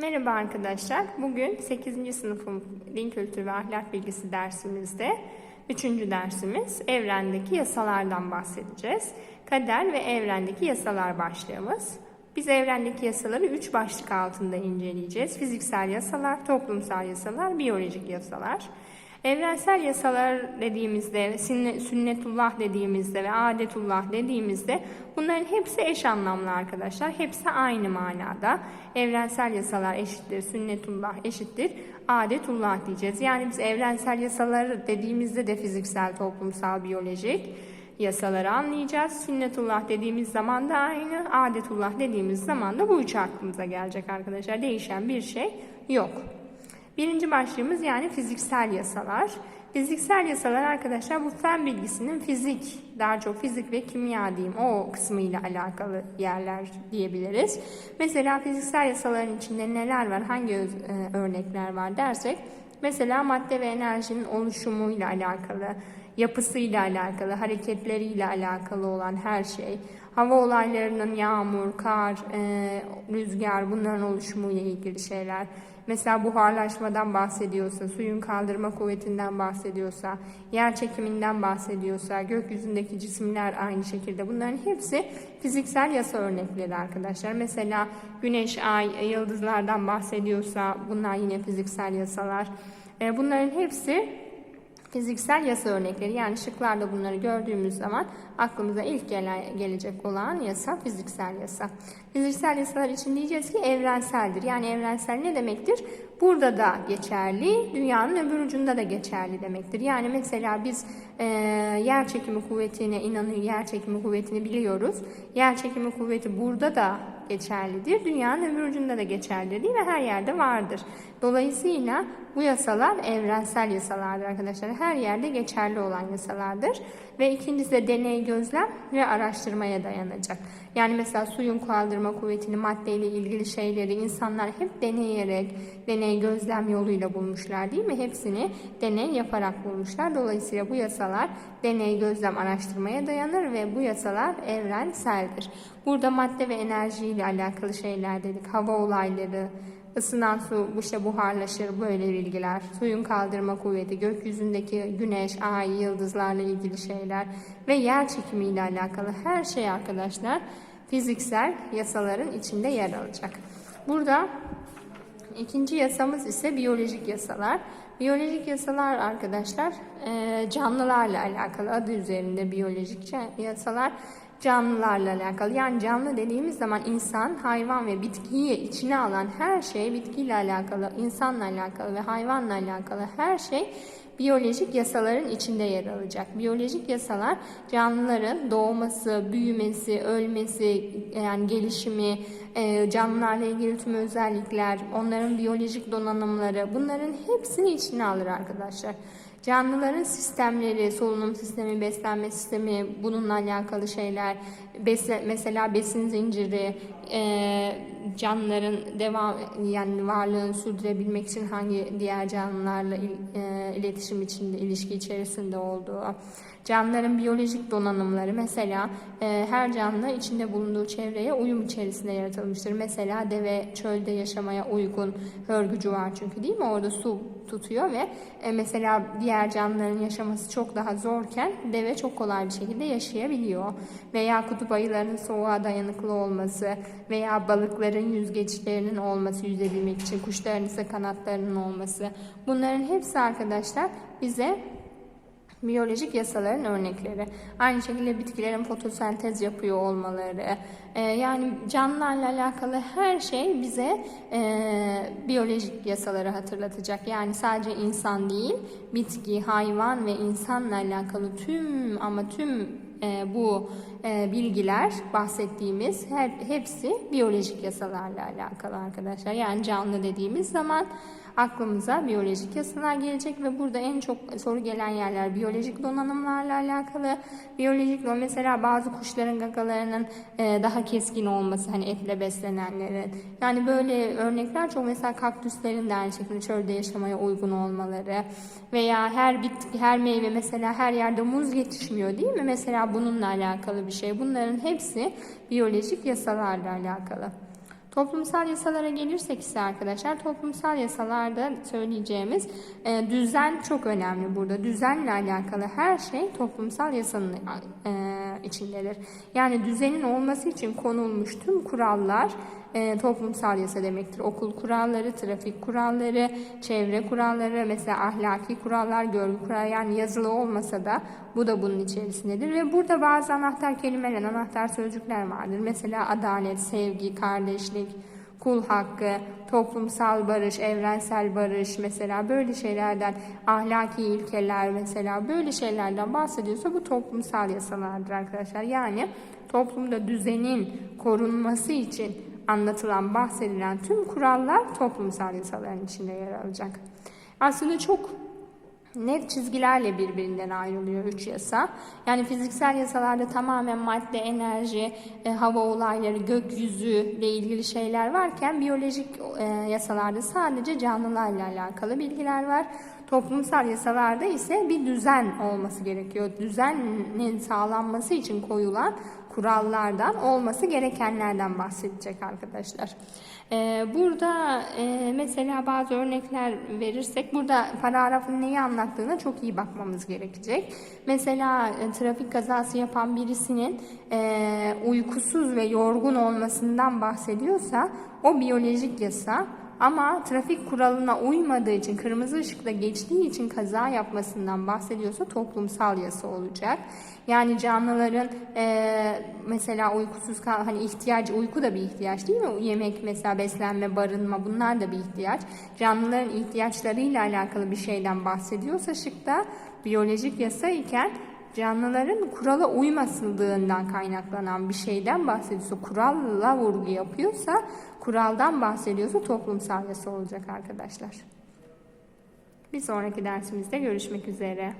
Merhaba arkadaşlar. Bugün 8. sınıfın din kültürü ve ahlak bilgisi dersimizde 3. dersimiz evrendeki yasalardan bahsedeceğiz. Kader ve evrendeki yasalar başlığımız. Biz evrendeki yasaları 3 başlık altında inceleyeceğiz. Fiziksel yasalar, toplumsal yasalar, biyolojik yasalar. Evrensel yasalar dediğimizde, sünnetullah dediğimizde ve adetullah dediğimizde bunların hepsi eş anlamlı arkadaşlar. Hepsi aynı manada. Evrensel yasalar eşittir, sünnetullah eşittir, adetullah diyeceğiz. Yani biz evrensel yasalar dediğimizde de fiziksel, toplumsal, biyolojik yasaları anlayacağız. Sünnetullah dediğimiz zaman da aynı, adetullah dediğimiz zaman da bu üç aklımıza gelecek arkadaşlar. Değişen bir şey yok. Birinci başlığımız yani fiziksel yasalar. Fiziksel yasalar arkadaşlar bu fen bilgisinin fizik, daha çok fizik ve kimya diyeyim o kısmıyla alakalı yerler diyebiliriz. Mesela fiziksel yasaların içinde neler var, hangi öz, e, örnekler var dersek, mesela madde ve enerjinin oluşumuyla alakalı, yapısıyla alakalı, hareketleriyle alakalı olan her şey, hava olaylarının yağmur, kar, e, rüzgar bunların oluşumuyla ilgili şeyler, Mesela buharlaşmadan bahsediyorsa, suyun kaldırma kuvvetinden bahsediyorsa, yer çekiminden bahsediyorsa, gökyüzündeki cisimler aynı şekilde bunların hepsi fiziksel yasa örnekleri arkadaşlar. Mesela güneş, ay, yıldızlardan bahsediyorsa bunlar yine fiziksel yasalar. E, bunların hepsi fiziksel yasa örnekleri yani şıklarda bunları gördüğümüz zaman aklımıza ilk gele, gelecek olan yasa fiziksel yasa. Fiziksel yasalar için diyeceğiz ki evrenseldir. Yani evrensel ne demektir? Burada da geçerli, dünyanın öbür ucunda da geçerli demektir. Yani mesela biz e, yer çekimi kuvvetine inanıyor, yer çekimi kuvvetini biliyoruz. Yer çekimi kuvveti burada da geçerlidir. Dünyanın öbür ucunda da geçerlidir ve her yerde vardır. Dolayısıyla bu yasalar evrensel yasalardır arkadaşlar. Her yerde geçerli olan yasalardır. Ve ikincisi de deney, gözlem ve araştırmaya dayanacak. Yani mesela suyun kaldırma kuvvetini, maddeyle ilgili şeyleri insanlar hep deneyerek, deney, gözlem yoluyla bulmuşlar değil mi? Hepsini deney yaparak bulmuşlar. Dolayısıyla bu yasalar deney, gözlem, araştırmaya dayanır ve bu yasalar evrenseldir. Burada madde ve enerji ile alakalı şeyler dedik. Hava olayları, ısınan su işte buharlaşır böyle bilgiler. Suyun kaldırma kuvveti, gökyüzündeki güneş, ay, yıldızlarla ilgili şeyler ve yer çekimi ile alakalı her şey arkadaşlar fiziksel yasaların içinde yer alacak. Burada ikinci yasamız ise biyolojik yasalar. Biyolojik yasalar arkadaşlar canlılarla alakalı adı üzerinde biyolojik yasalar canlılarla alakalı. Yani canlı dediğimiz zaman insan, hayvan ve bitkiyi içine alan her şey, bitkiyle alakalı, insanla alakalı ve hayvanla alakalı her şey biyolojik yasaların içinde yer alacak. Biyolojik yasalar canlıların doğması, büyümesi, ölmesi, yani gelişimi, e, canlılarla ilgili tüm özellikler, onların biyolojik donanımları bunların hepsini içine alır arkadaşlar. Canlıların sistemleri, solunum sistemi, beslenme sistemi, bununla alakalı şeyler, besle, mesela besin zinciri, e, canlıların devam yani varlığını sürdürebilmek için hangi diğer canlılarla il, e, iletişim içinde, ilişki içerisinde olduğu, canlıların biyolojik donanımları, mesela e, her canlı içinde bulunduğu çevreye uyum içerisinde yaratılmıştır. Mesela deve çölde yaşamaya uygun hörgücü var çünkü değil mi? Orada su tutuyor ve e, mesela diğer canlıların yaşaması çok daha zorken deve çok kolay bir şekilde yaşayabiliyor. Veya kutup ayılarının soğuğa dayanıklı olması veya balıkların yüzgeçlerinin olması yüzebilmek için kuşların ise kanatlarının olması. Bunların hepsi arkadaşlar bize biyolojik yasaların örnekleri. Aynı şekilde bitkilerin fotosentez yapıyor olmaları. E, yani canlılarla alakalı her şey bize e, biyolojik yasaları hatırlatacak. Yani sadece insan değil, bitki, hayvan ve insanla alakalı tüm ama tüm e, bu e, bilgiler bahsettiğimiz hep, hepsi biyolojik yasalarla alakalı arkadaşlar. Yani canlı dediğimiz zaman aklımıza biyolojik yasalar gelecek ve burada en çok soru gelen yerler biyolojik donanımlarla alakalı. Biyolojik mesela bazı kuşların gagalarının e, daha keskin olması hani etle beslenenlerin. Yani böyle örnekler çok mesela kaktüslerin de aynı şekilde çölde yaşamaya uygun olmaları veya her bitki her meyve mesela her yerde muz yetişmiyor değil mi? Mesela bununla alakalı bir şey. Bunların hepsi biyolojik yasalarla alakalı. Toplumsal yasalara gelirsek ise arkadaşlar toplumsal yasalarda söyleyeceğimiz e, düzen çok önemli burada. Düzenle alakalı her şey toplumsal yasanın e, içindedir. Yani düzenin olması için konulmuş tüm kurallar e, toplumsal yasa demektir. Okul kuralları, trafik kuralları, çevre kuralları, mesela ahlaki kurallar, görgü kuralları yani yazılı olmasa da bu da bunun içerisindedir. Ve burada bazı anahtar kelimeler, anahtar sözcükler vardır. Mesela adalet, sevgi, kardeşlik, kul hakkı, toplumsal barış, evrensel barış mesela böyle şeylerden, ahlaki ilkeler mesela böyle şeylerden bahsediyorsa bu toplumsal yasalardır arkadaşlar. Yani toplumda düzenin korunması için anlatılan, bahsedilen tüm kurallar toplumsal yasaların içinde yer alacak. Aslında çok net çizgilerle birbirinden ayrılıyor üç yasa. Yani fiziksel yasalarda tamamen madde, enerji, e, hava olayları, gökyüzü ile ilgili şeyler varken biyolojik e, yasalarda sadece canlılarla alakalı bilgiler var. Toplumsal yasalarda ise bir düzen olması gerekiyor. Düzenin sağlanması için koyulan kurallardan olması gerekenlerden bahsedecek arkadaşlar. Ee, burada e, mesela bazı örnekler verirsek burada paragrafın neyi anlattığına çok iyi bakmamız gerekecek. Mesela e, trafik kazası yapan birisinin e, uykusuz ve yorgun olmasından bahsediyorsa o biyolojik yasa ama trafik kuralına uymadığı için, kırmızı ışıkta geçtiği için kaza yapmasından bahsediyorsa toplumsal yasa olacak. Yani canlıların e, mesela uykusuz kal hani ihtiyaç uyku da bir ihtiyaç değil mi? Yemek mesela beslenme, barınma bunlar da bir ihtiyaç. Canlıların ihtiyaçlarıyla alakalı bir şeyden bahsediyorsa şıkta biyolojik yasa iken canlıların kurala uymasındığından kaynaklanan bir şeyden bahsediyorsa, kuralla vurgu yapıyorsa, kuraldan bahsediyorsa toplumsal yasa olacak arkadaşlar. Bir sonraki dersimizde görüşmek üzere.